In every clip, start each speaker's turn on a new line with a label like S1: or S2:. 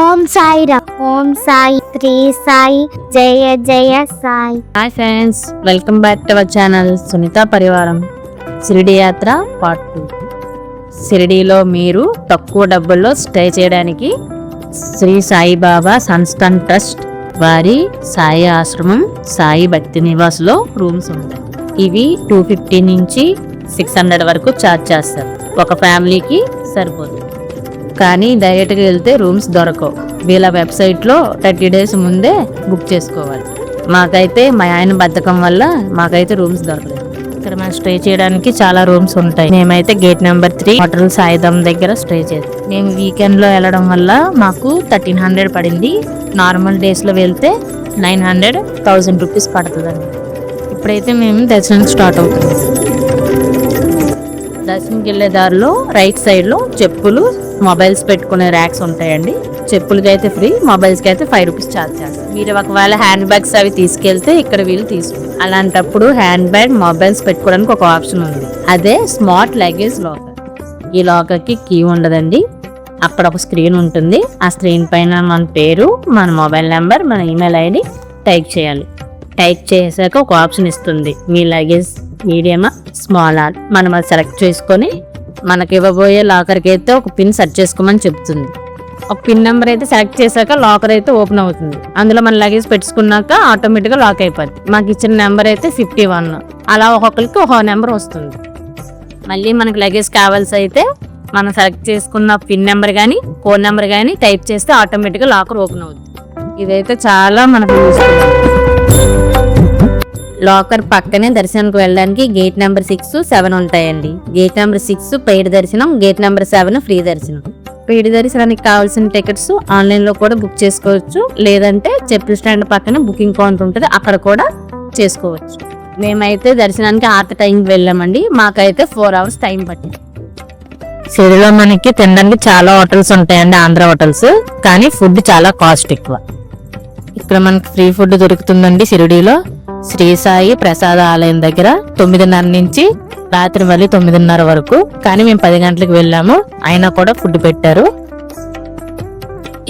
S1: ఓం సాయి రా ఓం సాయి శ్రీ సాయి జయ జయ Sai.
S2: Hi friends welcome back to our channel Sunitha పరివారం. షిరిడి యాత్ర పార్ట్ టూ. షిరిడీలో మీరు తక్కువ డబ్బుల్లో స్టే చేయడానికి శ్రీ సాయిబాబా సన్స్టన్ ట్రస్ట్ వారి సాయి ఆశ్రమం సాయి భక్తి నివాస్లో రూమ్స్ ఉంటాయి. ఇవి టూ ఫిఫ్టీ నుంచి సిక్స్ హండ్రెడ్ వరకు ఛార్జ్ చేస్తారు. ఒక ఫ్యామిలీకి సరిపోతుంది కానీ డైరెక్ట్గా వెళ్తే రూమ్స్ దొరకవు. వీళ్ళ వెబ్సైట్లో థర్టీ డేస్ ముందే బుక్ చేసుకోవాలి. మాకైతే మా ఆయన బద్ధకం వల్ల మాకైతే రూమ్స్ దొరకలేదు. ఇక్కడ మనం స్టే చేయడానికి చాలా రూమ్స్ ఉంటాయి. మేమైతే gate number three hotel Saidham దగ్గర స్టే చేస్తాం. మేము వీకెండ్లో వెళ్ళడం వల్ల మాకు థర్టీన్ హండ్రెడ్ పడింది. నార్మల్ డేస్లో వెళ్తే నైన్ హండ్రెడ్ థౌజండ్ రూపీస్ పడుతుందండి. ఇప్పుడైతే మేము దర్శనం స్టార్ట్ అవుతుంది దర్శనంకి వెళ్ళే దారిలో రైట్ సైడ్లో చెప్పులు మొబైల్స్ పెట్టుకునే ర్యాక్స్ ఉంటాయండి. చెప్పులకి అయితే ఫ్రీ మొబైల్స్కి అయితే ఫైవ్ రూపీస్ ఛార్జ్ చేస్తారు. మీరు ఒకవేళ హ్యాండ్ బ్యాగ్స్ అవి తీసుకెళ్తే ఇక్కడ వీళ్ళు తీసుకుంటారు అలాంటప్పుడు హ్యాండ్ బ్యాగ్ మొబైల్స్ పెట్టుకోవడానికి ఒక ఆప్షన్ ఉంది. అదే స్మార్ట్ లగేజ్ లాకర్. ఈ లాకర్కి కీ ఉండదండి. అక్కడ ఒక స్క్రీన్ ఉంటుంది. ఆ స్క్రీన్ పైన మన పేరు మన మొబైల్ నెంబర్ మన ఈమెయిల్ ఐడి టైప్ చేయాలి. టైప్ చేశాక ఒక ఆప్షన్ ఇస్తుంది. మీ లగేజ్ మీడియమా స్మాల్ ఆర్. మనం అది సెలెక్ట్ చేసుకొని మనకి ఇవ్వబోయే లాకర్కి అయితే ఒక పిన్ సెట్ చేసుకోమని చెప్తుంది. ఒక పిన్ నెంబర్ అయితే సెలెక్ట్ చేశాక లాకర్ అయితే ఓపెన్ అవుతుంది. అందులో మన లగేజ్ పెట్టుకున్నాక ఆటోమేటిక్గా లాక్ అయిపోద్ది. మాకు ఇచ్చిన నెంబర్ అయితే ఫిఫ్టీ వన్. అలా ఒక్కొక్కరికి ఒక నెంబర్ వస్తుంది. మళ్ళీ మనకు లగేజ్ కావాల్సి అయితే మనం సెలెక్ట్ చేసుకున్న పిన్ నెంబర్ కానీ ఫోన్ నెంబర్ కానీ టైప్ చేస్తే ఆటోమేటిక్గా లాకర్ ఓపెన్ అవుతుంది ఇదైతే చాలా మనకు యూస్ఫుల్. లాకర్ పక్కనే దర్శనానికి వెళ్ళడానికి గేట్ నెంబర్ సిక్స్ సెవెన్ ఉంటాయండి. గేట్ నెంబర్ సిక్స్ పెయిడ్ దర్శనం గేట్ నెంబర్ సెవెన్ ఫ్రీ దర్శనం. పెయిడ్ దర్శనానికి కావాల్సిన టికెట్స్ ఆన్లైన్లో కూడా బుక్ చేసుకోవచ్చు. లేదంటే చెప్పుల స్టాండ్ పక్కన బుకింగ్ కౌంటర్ ఉంటుంది. అక్కడ కూడా చేసుకోవచ్చు. మేమైతే దర్శనానికి ఆర్త టైంకి వెళ్ళామండి. మాకైతే ఫోర్ అవర్స్ టైం పట్టింది. సిరిలో మనకి తినడానికి చాలా హోటల్స్ ఉంటాయండి ఆంధ్ర హోటల్స్. కానీ ఫుడ్ చాలా కాస్ట్ ఎక్కువ. ఇక్కడ మనకి ఫ్రీ ఫుడ్ దొరుకుతుందండి షిరిడీలో శ్రీ సాయి ప్రసాద ఆలయం దగ్గర తొమ్మిదిన్నర నుంచి రాత్రి మళ్ళీ తొమ్మిదిన్నర వరకు కానీ మేము పది గంటలకు వెళ్ళాము. అయినా కూడా ఫుడ్ పెట్టారు.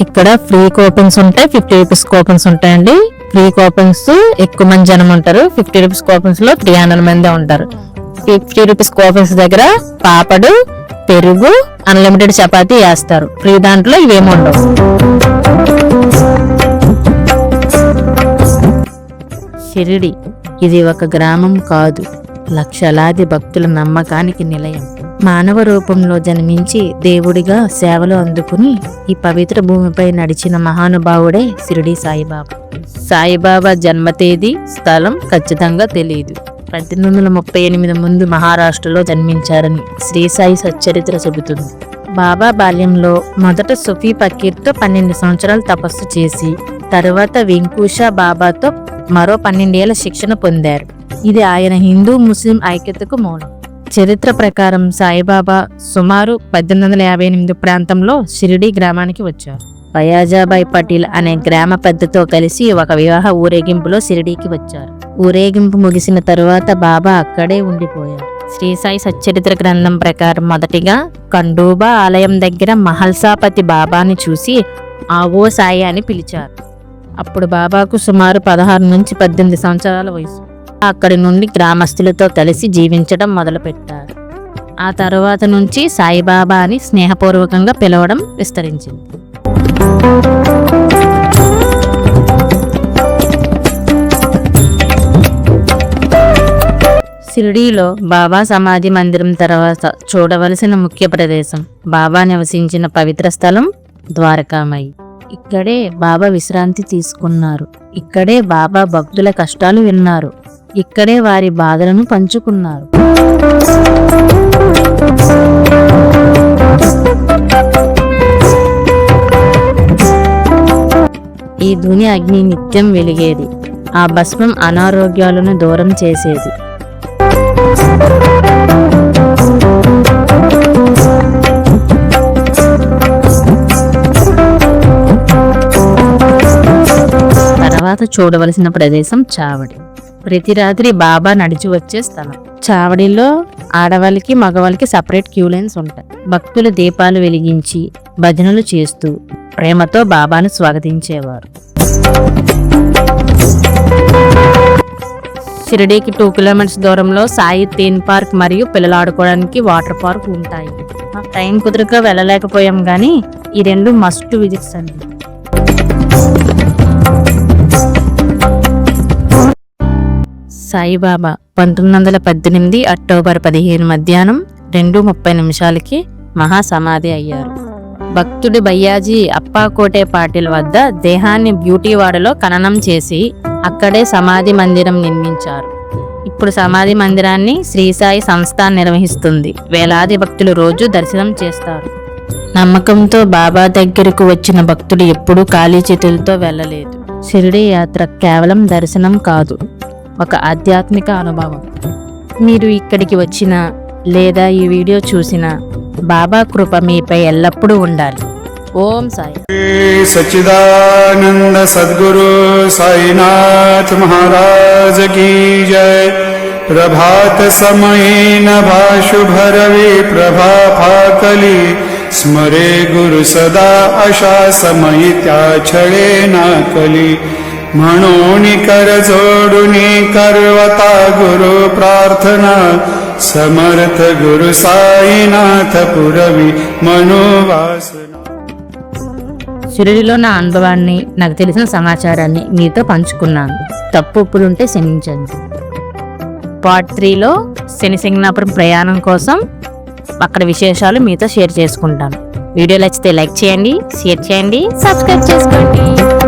S2: ఇక్కడ ఫ్రీ కూపన్స్ ఉంటాయి ఫిఫ్టీ రూపీస్ కూపన్స్ ఉంటాయండి. ఫ్రీ కూపన్స్ ఎక్కువ మంది జనం ఉంటారు. ఫిఫ్టీ రూపీస్ కూపన్స్లో త్రీ హండ్రెడ్ మంది ఉంటారు. ఫిఫ్టీ రూపీస్ కూపన్స్ దగ్గర పాపడు పెరుగు అన్లిమిటెడ్ చపాతీ వేస్తారు. ఫ్రీ దాంట్లో ఇవేమి ఉండవు. షిరిడి ఇది ఒక గ్రామం కాదు. లక్షలాది భక్తుల నమ్మకానికి నిలయం. మానవ రూపంలో జన్మించి దేవుడిగా సేవలు అందుకుని ఈ పవిత్ర భూమిపై నడిచిన మహానుభావుడే సిరిడి సాయిబాబా. సాయిబాబా జన్మ తేదీ స్థలం ఖచ్చితంగా తెలియదు పద్దెనిమిది వందల ముప్పై ఎనిమిది ముందు మహారాష్ట్రలో జన్మించారని శ్రీ సాయి సచ్చరిత్ర చెబుతుంది. బాబా బాల్యంలో మొదట సుఫీ పకీర్తో పన్నెండు సంవత్సరాలు తపస్సు చేసి తరువాత వెంకూష బాబాతో మరో పన్నెండేళ్ళ శిక్షణ పొందారు. ఇది ఆయన హిందూ ముస్లిం ఐక్యతకు మూలం. చరిత్ర ప్రకారం సాయిబాబా సుమారు పద్దెనిమిది వందల యాభై ఎనిమిది ప్రాంతంలో షిరిడి గ్రామానికి వచ్చారు. బయాజాబాయ్ పటేల్ అనే గ్రామ పెద్దతో కలిసి ఒక వివాహ ఊరేగింపులో షిరిడీకి వచ్చారు. ఊరేగింపు ముగిసిన తరువాత బాబా అక్కడే ఉండిపోయారు. శ్రీ సాయి సచ్చరిత్ర గ్రంథం ప్రకారం మొదటిగా కండూబా ఆలయం దగ్గర మహల్సాపతి బాబాని చూసి ఆవో సాయి అని పిలిచారు. అప్పుడు బాబాకు సుమారు పదహారు నుంచి పద్దెనిమిది సంవత్సరాల వయసు. అక్కడి నుండి గ్రామస్తులతో కలిసి జీవించడం మొదలుపెట్టారు. ఆ తర్వాత నుంచి సాయిబాబా అని స్నేహపూర్వకంగా పిలవడం విస్తరించింది. షిరిడీలో బాబా సమాధి మందిరం తర్వాత చూడవలసిన ముఖ్య ప్రదేశం బాబా నివసించిన పవిత్ర స్థలం ద్వారకామయి. ఇక్కడే బాబా విశ్రాంతి తీసుకున్నారు. ఇక్కడే బాబా భక్తుల కష్టాలు విన్నారు. ఇక్కడే వారి బాధలను పంచుకున్నారు. ఈ ధుని అగ్ని నిత్యం వెలిగేది. ఆ భస్మం అనారోగ్యాలను దూరం చేసేది. తర్వాత చూడవలసిన ప్రదేశం చావడి. ప్రతి రాత్రి బాబా నడిచి వచ్చే స్థలం. చావడిలో ఆడవాళ్ళకి మగవాళ్ళకి సపరేట్ క్యూ లైన్స్ ఉంటాయి. భక్తులు దీపాలు వెలిగించి భజనలు చేస్తూ ప్రేమతో బాబాను స్వాగతించేవారు. షిరిడీకి టూ కిలోమీటర్స్ దూరంలో సాయి థీమ్ పార్క్ మరియు పిల్లలు ఆడుకోవడానికి వాటర్ పార్క్ ఉంటాయి. టైం కుదరక వెళ్ళలేకపోయాం కానీ ఈ రెండు మస్ట్ విజిట్స్ అండి. సాయిబాబా పంతొమ్మిది వందల పద్దెనిమిది అక్టోబర్ పదిహేను మధ్యాహ్నం రెండు ముప్పై నిమిషాలకి మహాసమాధి అయ్యారు. భక్తుడి బయ్యాజీ అప్పాకోటే పాటిల్ వద్ద దేహాన్ని బ్యూటీవాడలో ఖననం చేసి అక్కడే సమాధి మందిరం నిర్మించారు. ఇప్పుడు సమాధి మందిరాన్ని శ్రీసాయి సంస్థ సంస్థాన్ నిర్వహిస్తుంది. వేలాది భక్తులు రోజు దర్శనం చేస్తారు. నమ్మకంతో బాబా దగ్గరకు వచ్చిన భక్తుడు ఎప్పుడూ ఖాళీ చేతులతో వెళ్ళలేదు. షిరిడి యాత్ర కేవలం దర్శనం కాదు. ఒక ఆధ్యాత్మిక అనుభవం మీరు ఇక్కడికి వచ్చిన లేదా ఈ వీడియో చూసిన బాబా కృప మీపై ఎల్లప్పుడూ ఉండాలి ఓం సాయి
S3: सच्चिदानंद सद्गुरु साईनाथ महाराज की जय प्रभात समये नभाशुभरवे प्रभा फाकली स्मरे गुरु सदा अशा समयी त्या छळे नाकली म्हणून कर जोडुनी करवता गुरु प्रार्थना समर्थ गुरु साईनाथ पुरवी मनोवासना
S2: షిరిడిలో నా అనుభవాన్ని నాకు తెలిసిన సమాచారాన్ని మీతో పంచుకున్నాను తప్పు ఒప్పులుంటే క్షమించండి పార్ట్ త్రీలో శని సింగనాపురం ప్రయాణం కోసం అక్కడ విశేషాలు మీతో షేర్ చేసుకుంటాను వీడియో నచ్చితే లైక్ చేయండి షేర్ చేయండి సబ్స్క్రైబ్ చేసుకోండి